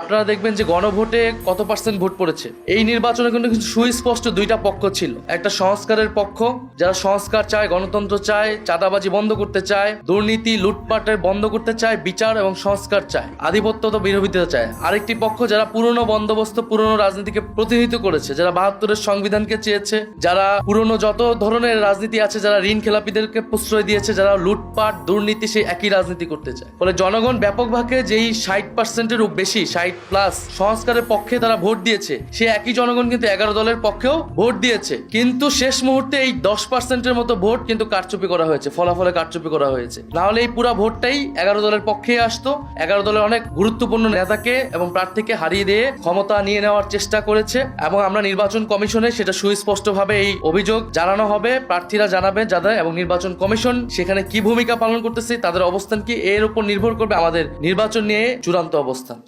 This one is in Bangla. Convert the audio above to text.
আপনারা দেখবেন যে গণভোটে কত পার্সেন্ট ভোট পড়েছে? এই নির্বাচনে কিন্তু কিছু সুস্পষ্ট দুইটা পক্ষ ছিল। একটা সংস্কারের পক্ষ, যারা সংস্কার চায়, গণতন্ত্র চায়, চাঁদাবাজি বন্ধ করতে চায়, দুর্নীতি, লুটপাটের বন্ধ করতে চায়, বিচার এবং সংস্কার চায়, আধিপত্য তো বিরোধিতা চায়। আরেকটি পক্ষ যারা পুরনো বন্দোবস্ত, পুরনো রাজনীতিকে প্রতিনিধিত্ব করেছে, যারা বাহাত্তরের সংবিধানকে চেয়েছে, যারা পুরনো যত ধরনের রাজনীতি আছে, যারা ঋণ খেলাপিদেরকে প্রশ্রয় দিয়েছে, যারা লুটপাট, দুর্নীতি, সেই একই রাজনীতি করতে চায়। ফলে জনগণ ব্যাপকভাবে যেই ষাট পার্সেন্টের বেশি, ষাট প্লাস সংস্কারের পক্ষে তারা ভোট দিয়েছে। সে একই জনগণ কিন্তু এগারো দলের পক্ষেও ভোট দিয়েছে। কিন্তু শেষ মুহূর্তে এই দশ পার্সেন্টের মতো ভোট কিন্তু কারচুপি করা হয়েছে, ফলাফলে কারচুপি করা হয়েছে। না হলে এই পুরো ভোটটাই এগারো দলের পক্ষেই আসতো। এগারো দলের অনেক গুরুত্বপূর্ণ নেতাকে এবং প্রার্থীকে হারিয়ে দিয়ে ক্ষমতা নিয়ে নেওয়ার চেষ্টা করেছে এবং আমরা নির্বাচন কমিশনে সেটা সুস্পষ্টভাবে এই অভিযোগ জানানো হবে। প্রার্থীরা জানাবে যাদের এবং নির্বাচন কমিশন সেখানে কি ভূমিকা পালন করতেছে, তাদের অবস্থান কি, এর উপর নির্ভর করবে আমাদের নির্বাচন নিয়ে চূড়ান্ত অবস্থান।